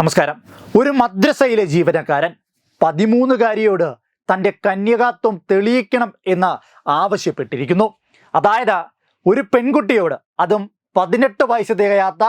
നമസ്കാരം. ഒരു മദ്രസയിലെ ജീവനക്കാരൻ പതിമൂന്നുകാരിയോട് തന്റെ കന്യകാത്വം തെളിയിക്കണം എന്ന് ആവശ്യപ്പെട്ടിരിക്കുന്നു. അതായത് ഒരു പെൺകുട്ടിയോട് അതും പതിനെട്ട് വയസ്സ് തികയാത്ത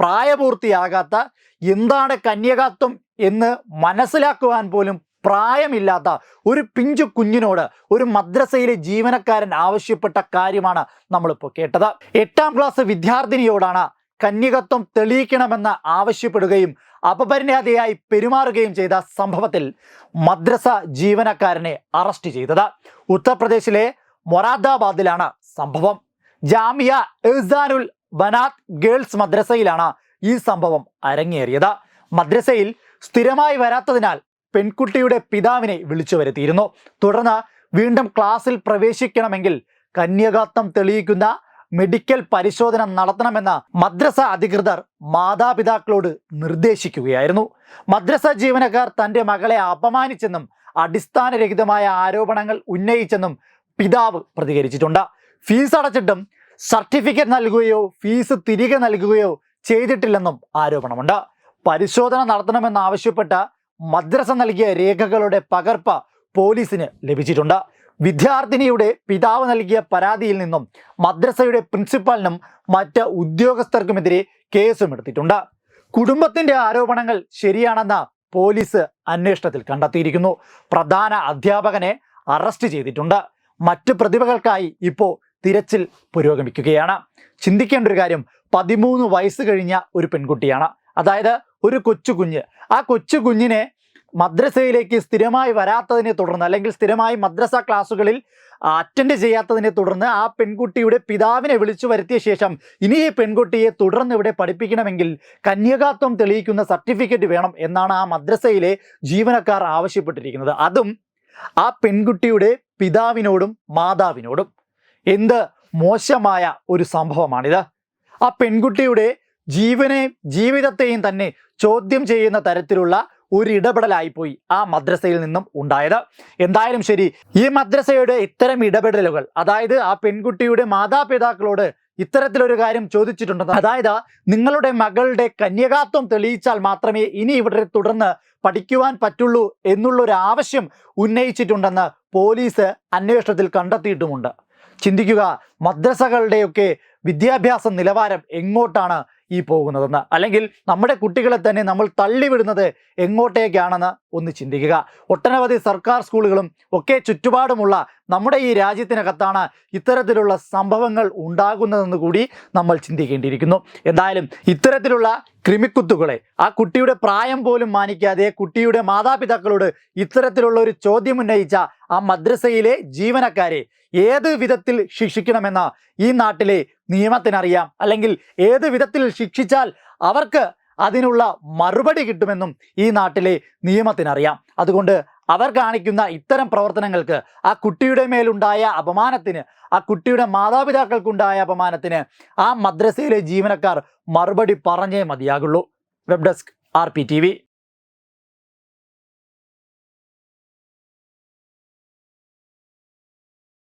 പ്രായപൂർത്തിയാകാത്ത എന്താണ് കന്യകാത്വം എന്ന് മനസ്സിലാക്കുവാൻ പോലും പ്രായമില്ലാത്ത ഒരു പിഞ്ചു കുഞ്ഞിനോട് ഒരു മദ്രസയിലെ ജീവനക്കാരൻ ആവശ്യപ്പെട്ട കാര്യമാണ് നമ്മളിപ്പോൾ കേട്ടത്. എട്ടാം ക്ലാസ് വിദ്യാർത്ഥിനിയോടാണ് കന്യകത്വം തെളിയിക്കണമെന്ന് ആവശ്യപ്പെടുകയും അപപരിണാതയായി പെരുമാറുകയും ചെയ്ത സംഭവത്തിൽ മദ്രസ ജീവനക്കാരനെ അറസ്റ്റ് ചെയ്തത്. ഉത്തർപ്രദേശിലെ മൊറാദാബാദിലാണ് സംഭവം. ജാമിയ ഇസാനുൽ ബനാത് ഗേൾസ് മദ്രസയിലാണ് ഈ സംഭവം അരങ്ങേറിയത്. മദ്രസയിൽ സ്ഥിരമായി വരാത്തതിനാൽ പെൺകുട്ടിയുടെ പിതാവിനെ വിളിച്ചു വരുത്തിയിരുന്നു. തുടർന്ന് വീണ്ടും ക്ലാസ്സിൽ പ്രവേശിക്കണമെങ്കിൽ കന്യകാത്വം തെളിയിക്കുന്ന മെഡിക്കൽ പരിശോധന നടത്തണമെന്ന മദ്രസ അധികൃതർ മാതാപിതാക്കളോട് നിർദ്ദേശിക്കുകയായിരുന്നു. മദ്രസ ജീവനക്കാർ തന്റെ മകളെ അപമാനിച്ചെന്നും അടിസ്ഥാനരഹിതമായ ആരോപണങ്ങൾ ഉന്നയിച്ചെന്നും പിതാവ് പ്രതികരിച്ചിട്ടുണ്ട്. ഫീസ് അടച്ചിട്ടും സർട്ടിഫിക്കറ്റ് നൽകുകയോ ഫീസ് തിരികെ നൽകുകയോ ചെയ്തിട്ടില്ലെന്നും ആരോപണമുണ്ട്. പരിശോധന നടത്തണമെന്നാവശ്യപ്പെട്ട് മദ്രസ നൽകിയ രേഖകളുടെ പകർപ്പ് പോലീസിന് ലഭിച്ചിട്ടുണ്ട്. വിദ്യാർത്ഥിനിയുടെ പിതാവ് നൽകിയ പരാതിയിൽ നിന്നും മദ്രസയുടെ പ്രിൻസിപ്പാലിനും മറ്റ് ഉദ്യോഗസ്ഥർക്കുമെതിരെ കേസും എടുത്തിട്ടുണ്ട്. കുടുംബത്തിന്റെ ആരോപണങ്ങൾ ശരിയാണെന്ന പോലീസ് അന്വേഷണത്തിൽ കണ്ടെത്തിയിരിക്കുന്നു. പ്രധാന അധ്യാപകനെ അറസ്റ്റ് ചെയ്തിട്ടുണ്ട്. മറ്റ് പ്രതിഭകൾക്കായി ഇപ്പോൾ തിരച്ചിൽ പുരോഗമിക്കുകയാണ്. ചിന്തിക്കേണ്ട ഒരു കാര്യം പതിമൂന്ന് വയസ്സ് കഴിഞ്ഞ ഒരു പെൺകുട്ടിയാണ്. അതായത് ഒരു കൊച്ചു കുഞ്ഞ് ആ കൊച്ചു കുഞ്ഞിനെ മദ്രസയിലേക്ക് സ്ഥിരമായി വരാത്തതിനെ തുടർന്ന് അല്ലെങ്കിൽ സ്ഥിരമായി മദ്രസ ക്ലാസ്സുകളിൽ അറ്റൻഡ് ചെയ്യാത്തതിനെ തുടർന്ന് ആ പെൺകുട്ടിയുടെ പിതാവിനെ വിളിച്ചു വരുത്തിയ ശേഷം ഇനി ഈ പെൺകുട്ടിയെ തുടർന്ന് ഇവിടെ പഠിപ്പിക്കണമെങ്കിൽ കന്യകാത്വം തെളിയിക്കുന്ന സർട്ടിഫിക്കറ്റ് വേണം എന്നാണ് ആ മദ്രസയിലെ ജീവനക്കാർ ആവശ്യപ്പെട്ടിരിക്കുന്നത്. അതും ആ പെൺകുട്ടിയുടെ പിതാവിനോടും മാതാവിനോടും. എന്ത് മോശമായ ഒരു സംഭവമാണിത്. ആ പെൺകുട്ടിയുടെ ജീവനെ ജീവിതത്തെയും തന്നെ ചോദ്യം ചെയ്യുന്ന തരത്തിലുള്ള ഒരു ഇടപെടലായിപ്പോയി ആ മദ്രസയിൽ നിന്നും ഉണ്ടായത്. എന്തായാലും ശരി ഈ മദ്രസയുടെ ഇത്തരം ഇടപെടലുകൾ അതായത് ആ പെൺകുട്ടിയുടെ മാതാപിതാക്കളോട് ഇത്തരത്തിലൊരു കാര്യം ചോദിച്ചിട്ടുണ്ട് അതായത് നിങ്ങളുടെ മകളുടെ കന്യകാത്വം തെളിയിച്ചാൽ മാത്രമേ ഇനി ഇവിടെ തുടർന്ന് പഠിക്കുവാൻ പറ്റുള്ളൂ എന്നുള്ളൊരു ആവശ്യം ഉന്നയിച്ചിട്ടുണ്ടെന്ന് പോലീസ് അന്വേഷണത്തിൽ കണ്ടെത്തിയിട്ടുമുണ്ട്. ചിന്തിക്കുക മദ്രസകളുടെയൊക്കെ വിദ്യാഭ്യാസ നിലവാരം എങ്ങോട്ടാണ് ഈ പോകുന്നതെന്ന് അല്ലെങ്കിൽ നമ്മുടെ കുട്ടികളെ തന്നെ നമ്മൾ തള്ളിവിടുന്നത് എങ്ങോട്ടേക്കാണെന്ന് ഒന്ന് ചിന്തിക്കുക. ഒട്ടനവധി സർക്കാർ സ്കൂളുകളും ഒക്കെ ചുറ്റുപാടുമുള്ള നമ്മുടെ ഈ രാജ്യത്തിനകത്താണ് ഇത്തരത്തിലുള്ള സംഭവങ്ങൾ ഉണ്ടാകുന്നതെന്ന് കൂടി നമ്മൾ ചിന്തിക്കേണ്ടിയിരിക്കുന്നു. എന്തായാലും ഇത്തരത്തിലുള്ള ക്രിമിക്കുത്തുകളെ ആ കുട്ടിയുടെ പ്രായം പോലും മാനിക്കാതെ കുട്ടിയുടെ മാതാപിതാക്കളോട് ഇത്തരത്തിലുള്ള ഒരു ചോദ്യം ഉന്നയിച്ച ആ മദ്രസയിലെ ജീവനക്കാരെ ഏത് വിധത്തിൽ ശിക്ഷിക്കണമെന്ന് ഈ നാട്ടിലെ നിയമത്തിനറിയാം. അല്ലെങ്കിൽ ഏത് വിധത്തിൽ ശിക്ഷിച്ചാൽ അവർക്ക് അതിനുള്ള മറുപടി കിട്ടുമെന്നും ഈ നാട്ടിലെ നിയമത്തിനറിയാം. അതുകൊണ്ട് അവർ കാണിക്കുന്ന ഇത്തരം പ്രവർത്തനങ്ങൾക്ക് ആ കുട്ടിയുടെ മേലുണ്ടായ അപമാനത്തിന് ആ കുട്ടിയുടെ മാതാപിതാക്കൾക്കുണ്ടായ അപമാനത്തിന് ആ മദ്രസയിലെ ജീവനക്കാർ മറുപടി പറഞ്ഞേ മതിയാകുള്ളൂ. Web desk R P T V.